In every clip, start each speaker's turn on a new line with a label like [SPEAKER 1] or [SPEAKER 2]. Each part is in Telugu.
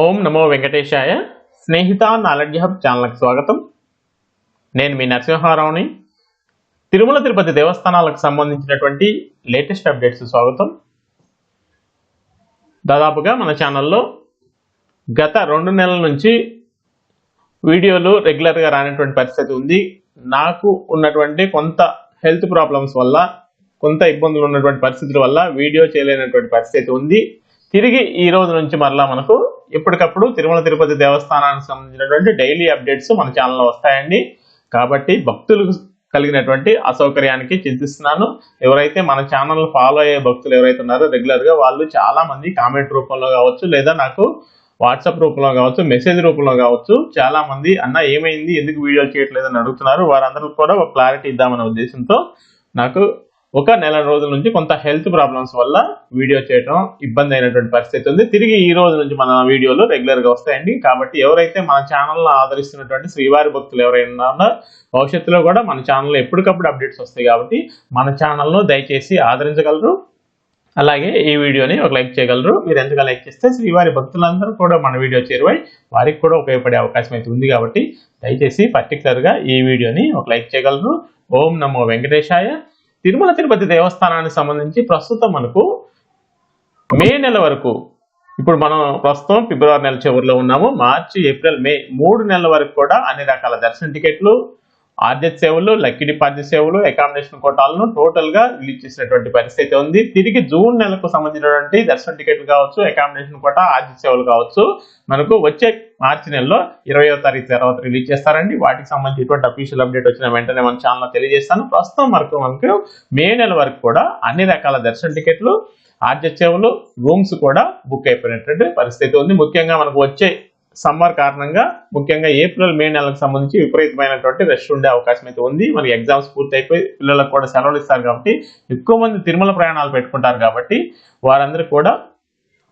[SPEAKER 1] ఓం నమో వెంకటేశాయ. స్నేహిత నాలెడ్జ్ హబ్ ఛానల్కి స్వాగతం. నేను మీ నరసింహారావుని. తిరుమల తిరుపతి దేవస్థానాలకు సంబంధించినటువంటి లేటెస్ట్ అప్డేట్స్ స్వాగతం. దాదాపుగా మన ఛానల్లో గత రెండు నెలల నుంచి వీడియోలు రెగ్యులర్గా రానటువంటి పరిస్థితి ఉంది. నాకు ఉన్నటువంటి కొంత హెల్త్ ప్రాబ్లమ్స్ వల్ల కొంత ఇబ్బందులు ఉన్నటువంటి పరిస్థితుల వల్ల వీడియో చేయలేనటువంటి పరిస్థితి ఉంది. తిరిగి ఈ రోజు నుంచి మరలా మనకు ఎప్పటికప్పుడు తిరుమల తిరుపతి దేవస్థానానికి సంబంధించినటువంటి డైలీ అప్డేట్స్ మన ఛానల్లో వస్తాయండి. కాబట్టి భక్తులకు కలిగినటువంటి అసౌకర్యానికి చింతిస్తున్నాను. ఎవరైతే మన ఛానల్ ఫాలో అయ్యే భక్తులు ఎవరైతే ఉన్నారో రెగ్యులర్గా వాళ్ళు చాలా మంది కామెంట్ రూపంలో కావచ్చు లేదా నాకు వాట్సాప్ రూపంలో కావచ్చు మెసేజ్ రూపంలో కావచ్చు చాలా మంది అన్న ఏమైంది? ఎందుకు వీడియో చేయట్లేదని అడుగుతున్నారు? వారందరూ కూడా ఒక క్లారిటీ ఇద్దామనే ఉద్దేశంతో నాకు ఒక నెల రోజుల నుంచి కొంత హెల్త్ ప్రాబ్లమ్స్ వల్ల వీడియో చేయడం ఇబ్బంది అయినటువంటి పరిస్థితి ఉంది. తిరిగి ఈ రోజు నుంచి మన వీడియోలు రెగ్యులర్గా వస్తాయండి. కాబట్టి ఎవరైతే మన ఛానల్ ఆదరిస్తున్నటువంటి శ్రీవారి భక్తులు ఎవరైనా భవిష్యత్తులో కూడా మన ఛానల్లో ఎప్పటికప్పుడు అప్డేట్స్ వస్తాయి కాబట్టి మన ఛానల్ను దయచేసి ఆదరించగలరు. అలాగే ఈ వీడియోని ఒక లైక్ చేయగలరు. మీరు ఎంతగా లైక్ చేస్తే శ్రీవారి భక్తులందరూ కూడా మన వీడియో చేరువై వారికి కూడా ఉపయోగపడే అవకాశం అయితే ఉంది కాబట్టి దయచేసి పర్టికులర్గా ఈ వీడియోని ఒక లైక్ చేయగలరు. ఓం నమో వెంకటేశాయ. తిరుమల తిరుపతి దేవస్థానానికి సంబంధించి ప్రస్తుతం మనకు మే నెల వరకు ఇప్పుడు మనం ప్రస్తుతం ఫిబ్రవరి నెల చివరిలో ఉన్నాము. మార్చి ఏప్రిల్ మే మూడు నెలల వరకు కూడా అన్ని రకాల దర్శన టికెట్లు ఆర్జెట్ సేవలు లక్కీ డిపాజిట్ సేవలు అకామిడేషన్ కోటాలను టోటల్గా రిలీజ్ చేసినటువంటి పరిస్థితి ఉంది. తిరిగి జూన్ నెలకు సంబంధించినటువంటి దర్శన టికెట్లు కావచ్చు అకామిడేషన్ కోట ఆర్జెట్ సేవలు కావచ్చు మనకు వచ్చే మార్చి నెలలో ఇరవయో తారీఖు తర్వాత రిలీజ్ చేస్తారండి. వాటికి సంబంధించినటువంటి అఫీషియల్ అప్డేట్ వచ్చిన వెంటనే మన ఛానల్ తెలియజేస్తాను. ప్రస్తుతం వరకు మనకు మే నెల వరకు కూడా అన్ని రకాల దర్శన టికెట్లు ఆర్జెట్ సేవలు రూమ్స్ కూడా బుక్ అయిపోయినటువంటి పరిస్థితి ఉంది. ముఖ్యంగా మనకు వచ్చే సమ్మర్ కారణంగా ముఖ్యంగా ఏప్రిల్ మే నెలకు సంబంధించి విపరీతమైనటువంటి రష్ ఉండే అవకాశం అయితే ఉంది. మనకి ఎగ్జామ్స్ పూర్తి అయిపోయి పిల్లలకు కూడా సెలవులు ఇస్తారు కాబట్టి ఎక్కువ మంది తిరుమల ప్రయాణాలు పెట్టుకుంటారు కాబట్టి వారందరూ కూడా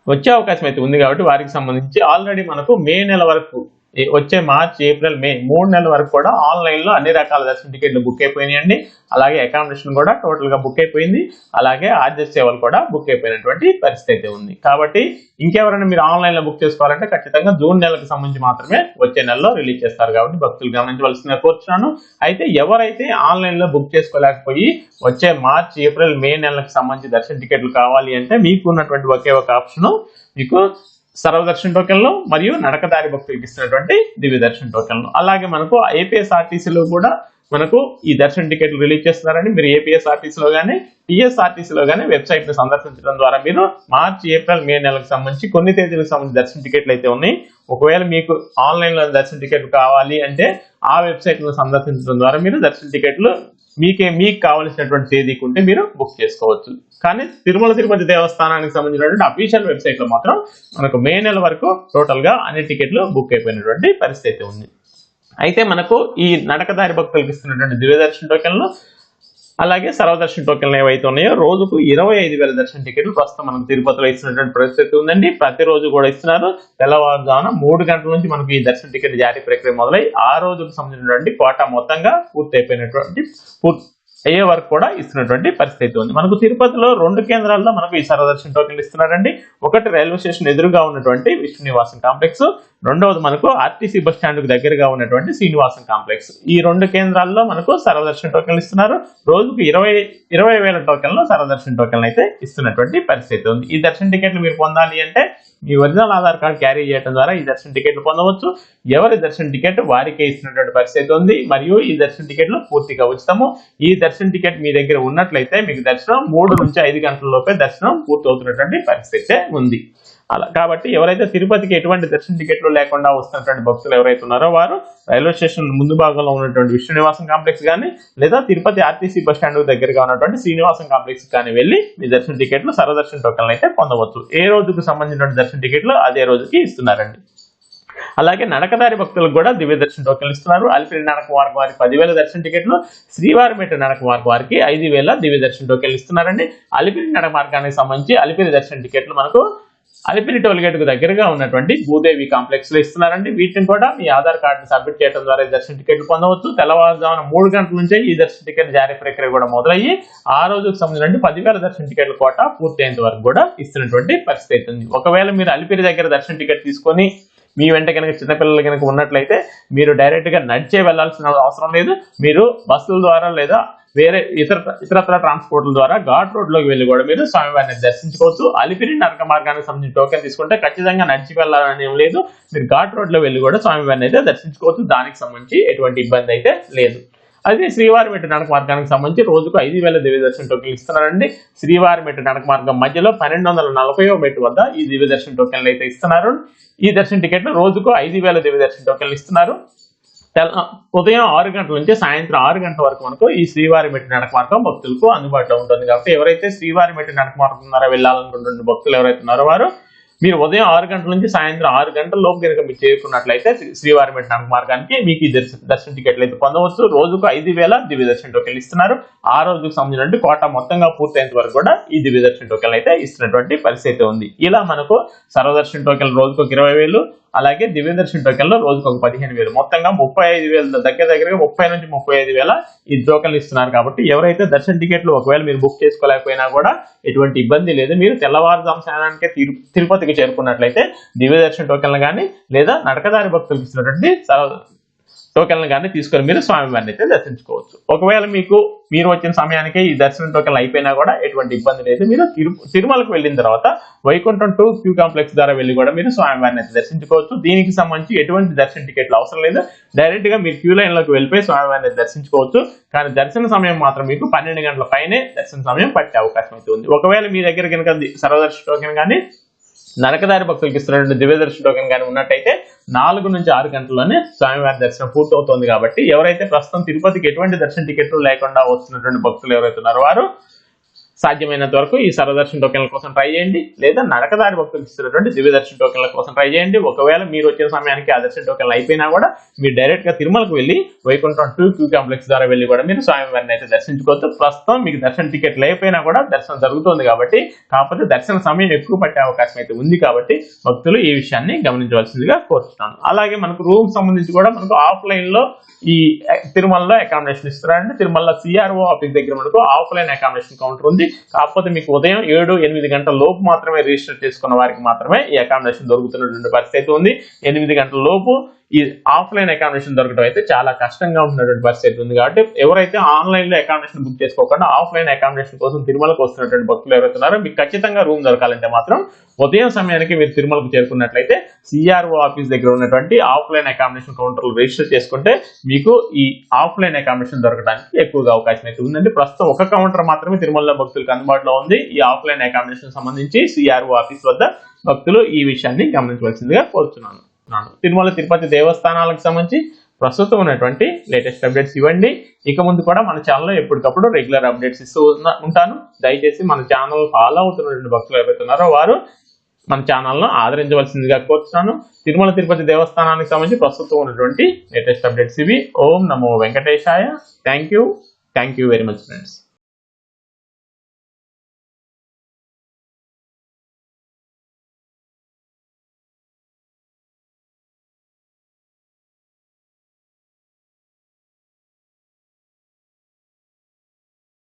[SPEAKER 1] వచ్చే అవకాశం అయితే ఉంది కాబట్టి వారికి సంబంధించి ఆల్రెడీ మనకు మే నెల వరకు వచ్చే మార్చ్ ఏప్రిల్ మే మూడు నెలల వరకు కూడా ఆన్లైన్లో అన్ని రకాల దర్శన టికెట్లు బుక్ అయిపోయినాయండి. అలాగే అకామిడేషన్ కూడా టోటల్గా బుక్ అయిపోయింది. అలాగే ఆర్జెస్ సేవలు కూడా బుక్ అయిపోయినటువంటి పరిస్థితి అయితే ఉంది. కాబట్టి ఇంకెవరైనా మీరు ఆన్లైన్లో బుక్ చేసుకోవాలంటే ఖచ్చితంగా జూన్ నెలకు సంబంధించి మాత్రమే వచ్చే నెలలో రిలీజ్ చేస్తారు కాబట్టి భక్తులు గమనించవలసిందిగా కోరుతున్నాను అయితే ఎవరైతే ఆన్లైన్లో బుక్ చేసుకోలేకపోయి వచ్చే మార్చ్ ఏప్రిల్ మే నెలకు సంబంధించి దర్శన టికెట్లు కావాలి అంటే మీకు ఉన్నటువంటి ఒకే ఒక ఆప్షన్ మీకు సర్వదర్శన టోకెన్లు మరియు నడకదారి భక్తులకు ఇస్తున్నటువంటి దివ్య దర్శన టోకెన్లు. అలాగే మనకు ఏపీఎస్ఆర్టీసీలో కూడా మనకు ఈ దర్శన టికెట్లు రిలీజ్ చేస్తున్నారని మీరు ఏపీఎస్ఆర్టీసీలో కానీ టీఎస్ఆర్టీసీలో కానీ వెబ్సైట్ సందర్శించడం ద్వారా మీరు మార్చి ఏప్రిల్ మే నెలకు సంబంధించి కొన్ని తేదీలకు సంబంధించి దర్శన టికెట్లు అయితే ఉన్నాయి. ఒకవేళ మీకు ఆన్లైన్లో దర్శన టికెట్ కావాలి అంటే ఆ వెబ్సైట్ను సందర్శించడం ద్వారా మీరు దర్శన టికెట్లు మీకే మీకు కావలసినటువంటి తేదీకి ఉంటే మీరు బుక్ చేసుకోవచ్చు. కానీ తిరుమల తిరుపతి దేవస్థానానికి సంబంధించినటువంటి అఫీషియల్ వెబ్సైట్లో మాత్రం మనకు మే నెల వరకు టోటల్గా అన్ని టికెట్లు బుక్ అయిపోయినటువంటి పరిస్థితి ఉంది. అయితే మనకు ఈ నడకదారి భక్తులకు ఇస్తున్నటువంటి దివ్యదర్శన టోకెన్లు అలాగే సర్వదర్శన టోకెన్లు ఏవైతే ఉన్నాయో రోజుకు ఇరవై ఐదు వేల దర్శన టికెట్లు ప్రస్తుతం మనకు తిరుపతిలో ఇస్తున్నటువంటి పరిస్థితి ఉందండి. ప్రతిరోజు కూడా ఇస్తున్నారు. తెల్లవారుజామున మూడు గంటల నుంచి మనకు ఈ దర్శన టికెట్ జారీ ప్రక్రియ మొదలై ఆ రోజుకు సంబంధించినటువంటి కోటా మొత్తంగా పూర్తి అయిపోయినటువంటి పూర్తి అయ్యే వరకు కూడా ఇస్తున్నటువంటి పరిస్థితి ఉంది. మనకు తిరుపతిలో రెండు కేంద్రాల్లో మనకు ఈ సర్వదర్శన టోకెన్లు ఇస్తున్నారండి. ఒకటి రైల్వే స్టేషన్ ఎదురుగా ఉన్నటువంటి విష్ణు నివాసం కాంప్లెక్స్ రెండవది మనకు ఆర్టీసీ బస్ స్టాండ్కు దగ్గరగా ఉన్నటువంటి శ్రీనివాసం కాంప్లెక్స్. ఈ రెండు కేంద్రాల్లో మనకు సర్వదర్శన టోకెన్లు ఇస్తున్నారు. రోజుకు ఇరవై ఇరవై వేల టోకెన్లు సర్వదర్శన టోకెన్లు అయితే ఇస్తున్నటువంటి పరిస్థితి ఉంది. ఈ దర్శన టికెట్లు మీరు పొందాలి అంటే మీ ఒరిజినల్ ఆధార్ కార్డ్ క్యారీ చేయడం ద్వారా ఈ దర్శన టికెట్లు పొందవచ్చు. ఎవరి దర్శన టికెట్ వారికే ఇస్తున్నటువంటి పరిస్థితి ఉంది. మరియు ఈ దర్శన టికెట్లు పూర్తిగా ఉచితము. ఈ దర్శన టికెట్ మీ దగ్గర ఉన్నట్లయితే మీకు దర్శనం మూడు నుంచి ఐదు గంటల లోపే దర్శనం పూర్తి అవుతున్నటువంటి పరిస్థితి ఉంది. అలా. కాబట్టి ఎవరైతే తిరుపతికి ఎటువంటి దర్శన టికెట్లు లేకుండా వస్తున్నటువంటి భక్తులు ఎవరైతే ఉన్నారో వారు రైల్వే స్టేషన్ ముందు భాగంలో ఉన్నటువంటి విష్ణు నివాసం కాంప్లెక్స్ కానీ లేదా తిరుపతి ఆర్టీసీ బస్ స్టాండ్ దగ్గరగా ఉన్నటువంటి శ్రీనివాసం కాంప్లెక్స్ కానీ వెళ్ళి మీ దర్శన టికెట్లు సరదర్శన టోకెన్లు అయితే పొందవచ్చు. ఏ రోజుకు సంబంధించిన దర్శన టికెట్లు అదే రోజుకి ఇస్తున్నారండి. అలాగే నడకదారి భక్తులకు కూడా దివ్య దర్శన టోకెన్లు ఇస్తున్నారు. అలిపిరి నడక మార్గం వారికి పదివేల దర్శన టికెట్లు శ్రీవారిపేట నడక మార్గం వారికి ఐదు వేల దివ్య దర్శన టోకెన్లు ఇస్తున్నారండి. అలిపిరి నడక మార్గానికి సంబంధించి అలిపిరి దర్శన టికెట్లు మనకు అలిపిరి టోల్గేట్కు దగ్గరగా ఉన్నటువంటి భూదేవి కాంప్లెక్స్లో ఇస్తున్నారండి. వీటిని కూడా మీ ఆధార్ కార్డు సబ్మిట్ చేయడం ద్వారా దర్శన టికెట్లు పొందవచ్చు. తెల్లవారుజామున మూడు గంటల నుంచే ఈ దర్శన టికెట్ జారీ ప్రక్రియ కూడా మొదలయ్యి ఆ రోజుకు సంబంధించిన పదివేల దర్శన టికెట్ల కోట పూర్తయ్యేంత వరకు కూడా ఇస్తున్నటువంటి పరిస్థితి ఉంది ఒకవేళ మీరు అలిపిరి దగ్గర దర్శన టికెట్ తీసుకొని మీ వెంట కనుక చిన్నపిల్లలు కనుక ఉన్నట్లయితే మీరు డైరెక్ట్గా నడిచే వెళ్ళాల్సిన అవసరం లేదు. మీరు బస్సుల ద్వారా లేదా వేరే ఇతర ఇతరత్ర ట్రాన్స్పోర్ట్ల ద్వారా ఘాట్ రోడ్లోకి వెళ్ళి కూడా మీరు స్వామివారిని దర్శించుకోవచ్చు. అలిపిరి నరక మార్గానికి సంబంధించిన టోకెన్ తీసుకుంటే ఖచ్చితంగా నడిచి వెళ్ళాలని ఏం లేదు. మీరు ఘాట్ రోడ్లో వెళ్ళి కూడా స్వామివారిని అయితే దర్శించుకోవచ్చు. దానికి సంబంధించి ఎటువంటి ఇబ్బంది అయితే లేదు. అదే శ్రీవారి మెట్టు నడక మార్గానికి సంబంధించి రోజుకు ఐదు వేల దివ్య దర్శన టోకెన్లు ఇస్తున్నారండి. శ్రీవారి మెట్టు నడక మార్గం మధ్యలో పన్నెండు వందల నలభై మెట్టు వద్ద ఈ దివ్య దర్శన టోకెన్లు అయితే ఇస్తున్నారు. ఈ దర్శన టికెట్లు రోజుకు ఐదు వేల దివ్య దర్శన టోకెన్లు ఇస్తున్నారు. తెల్ల ఉదయం ఆరు గంటల నుంచి సాయంత్రం ఆరు గంటల వరకు మనకు ఈ శ్రీవారి మెట్టి నడక మార్గం భక్తులకు అందుబాటులో ఉంటుంది. కాబట్టి ఎవరైతే శ్రీవారి మెట్టి నడక మార్గం ద్వారా వెళ్ళాలనుకుంటున్న భక్తులు ఎవరైతే ఉన్నారో వారు మీరు ఉదయం ఆరు గంటల నుంచి సాయంత్రం ఆరు గంటల లోపు కనుక మీరు చేరుకున్నట్లయితే శ్రీవారి మెట్టి నడక మార్గానికి మీకు ఈ దర్శన దర్శన టికెట్లు అయితే పొందవచ్చు. రోజుకు ఐదు వేల దివ్య దర్శన టోకెన్లు ఇస్తున్నారు. ఆ రోజుకు సంబంధించిన కోట మొత్తంగా పూర్తయినంత వరకు కూడా ఈ దివ్య దర్శన టోకెన్లు అయితే ఇస్తున్నటువంటి పరిస్థితి ఉంది. ఇలా మనకు సర్వదర్శన టోకెన్లు రోజుకు ఇరవై వేలు అలాగే దివ్య దర్శన టోకెన్లు రోజుకు ఒక పదిహేను వేలు. మొత్తంగా ముప్పై ఐదు వేల దగ్గర దగ్గరగా ముప్పై నుంచి ముప్పై ఐదు వేల ఈ టోకెన్లు ఇస్తున్నారు కాబట్టి ఎవరైతే దర్శన టికెట్లు ఒకవేళ మీరు బుక్ చేసుకోలేకపోయినా కూడా ఎటువంటి ఇబ్బంది లేదు. మీరు తెల్లవారుజాము సమయానికే తిరుపతికి చేరుకున్నట్లయితే దివ్య దర్శన టోకెన్లు కానీ లేదా నడకదారి భక్తులకు ఇస్తున్నటువంటి టోకెన్లు కానీ తీసుకొని మీరు స్వామివారిని అయితే దర్శించుకోవచ్చు. ఒకవేళ మీకు మీరు వచ్చిన సమయానికి ఈ దర్శనం టోకెన్లు అయిపోయినా కూడా ఎటువంటి ఇబ్బంది లేదు. మీరు తిరు తిరుమలకు వెళ్ళిన తర్వాత వైకుంఠం టూ క్యూ కాంప్లెక్స్ ద్వారా వెళ్ళి కూడా మీరు స్వామివారిని అయితే దర్శించుకోవచ్చు. దీనికి సంబంధించి ఎటువంటి దర్శన టికెట్లు అవసరం లేదు. డైరెక్ట్గా మీరు క్యూ లైన్లోకి వెళ్ళిపోయి స్వామివారిని దర్శించుకోవచ్చు. కానీ దర్శన సమయం మాత్రం మీకు పన్నెండు గంటల పైనే దర్శన సమయం పట్టే అవకాశం అయితే ఉంది. ఒకవేళ మీ దగ్గర కనుక ది- సర్వదర్శన టోకెన్ కానీ నరకదారి భక్తులకు ఇస్తున్నటువంటి దివ్యదర్శన టోకెన్ కానీ ఉన్నట్టయితే నాలుగు నుంచి ఆరు గంటల్లోనే స్వామివారి దర్శనం పూర్తవుతోంది కాబట్టి ఎవరైతే ప్రస్తుతం తిరుపతికి ఎటువంటి దర్శన టికెట్లు లేకుండా వస్తున్నటువంటి భక్తులు ఎవరైతే ఉన్నారో వారు సాధ్యమైనంత వరకు ఈ సర్వదర్శన టోకెన్ల కోసం ట్రై చేయండి. లేదా నడకదారి భక్తులకు ఇస్తున్నటువంటి దివ్యదర్శన టోకెన్ల కోసం ట్రై చేయండి. ఒకవేళ మీరు వచ్చిన సమయానికి ఆ దర్శన టోకెన్లు అయిపోయినా కూడా మీరు డైరెక్ట్గా తిరుమలకు వెళ్ళి వైకుంఠం టూ క్యూ కాంప్లెక్స్ ద్వారా వెళ్ళి కూడా మీరు స్వామివారిని అయితే దర్శించుకోవచ్చు. ప్రస్తుతం మీకు దర్శన టికెట్ లేకపోయినా కూడా దర్శనం జరుగుతుంది కాబట్టి కాకపోతే దర్శన సమయం ఎక్కువ పట్టే అవకాశం అయితే ఉంది కాబట్టి భక్తులు ఈ విషయాన్ని గమనించవలసిందిగా కోరుతున్నాను అలాగే మనకు రూమ్ సంబంధించి కూడా మనకు ఆఫ్లైన్లో ఈ తిరుమలలో అకామిడేషన్ ఇస్తున్నారంటే తిరుమల సిఆర్ఓ ఆఫీస్ దగ్గర మనకు ఆఫ్లైన్ అకామిడేషన్ కౌంటర్ ఉంది. కాకపోతే మీకు ఉదయం ఏడు ఎనిమిది గంటల లోపు మాత్రమే రిజిస్టర్ చేసుకున్న వారికి మాత్రమే ఈ అకామిడేషన్ దొరుకుతున్నటువంటి పరిస్థితి ఉంది. ఎనిమిది గంటల లోపు ఈ ఆఫ్లైన్ అకామిడేషన్ దొరకడం అయితే చాలా కష్టంగా ఉంటున్నటువంటి పరిస్థితి ఉంది కాబట్టి ఎవరైతే ఆన్లైన్లో అకామిడేషన్ బుక్ చేసుకోకుండా ఆఫ్లైన్ అకామిడేషన్ కోసం తిరుమలకు వస్తున్నటువంటి భక్తులు ఎవరైతే ఉన్నారో మీకు ఖచ్చితంగా రూమ్ దొరకాలంటే మాత్రం ఉదయం సమయానికి మీరు తిరుమలకు చేరుకున్నట్లయితే సిఆర్ఓ ఆఫీస్ దగ్గర ఉన్నటువంటి ఆఫ్లైన్ అకామిడేషన్ కౌంటర్లు రిజిస్టర్ చేసుకుంటే మీకు ఈ ఆఫ్లైన్ అకామిడేషన్ దొరకడానికి ఎక్కువగా అవకాశం అయితే ఉందండి. ప్రస్తుతం ఒక కౌంటర్ మాత్రమే తిరుమలలో భక్తులకు అందుబాటులో ఉంది. ఈ ఆఫ్లైన్ అకామిడేషన్ సంబంధించి సిఆర్ఓ ఆఫీస్ వద్ద భక్తులు ఈ విషయాన్ని గమనించవలసిందిగా కోరుతున్నాను తిరుమల తిరుపతి దేవస్థానాలకు సంబంధించి ప్రస్తుతం ఉన్నటువంటి లేటెస్ట్ అప్డేట్స్ ఇవ్వండి. ఇక ముందు కూడా మన ఛానల్లో ఎప్పటికప్పుడు రెగ్యులర్ అప్డేట్స్ ఇస్తూ ఉంటాను. దయచేసి మన ఛానల్ ఫాలో అవుతున్నటువంటి భక్తులు ఎవరైతున్నారో వారు మన ఛానల్ను ఆదరించవలసిందిగా కోరుతున్నాను. తిరుమల తిరుపతి దేవస్థానానికి సంబంధించి ప్రస్తుతం ఉన్నటువంటి లేటెస్ట్ అప్డేట్స్ ఇవి. ఓం నమో వెంకటేశాయ. Thank you thank you very much friends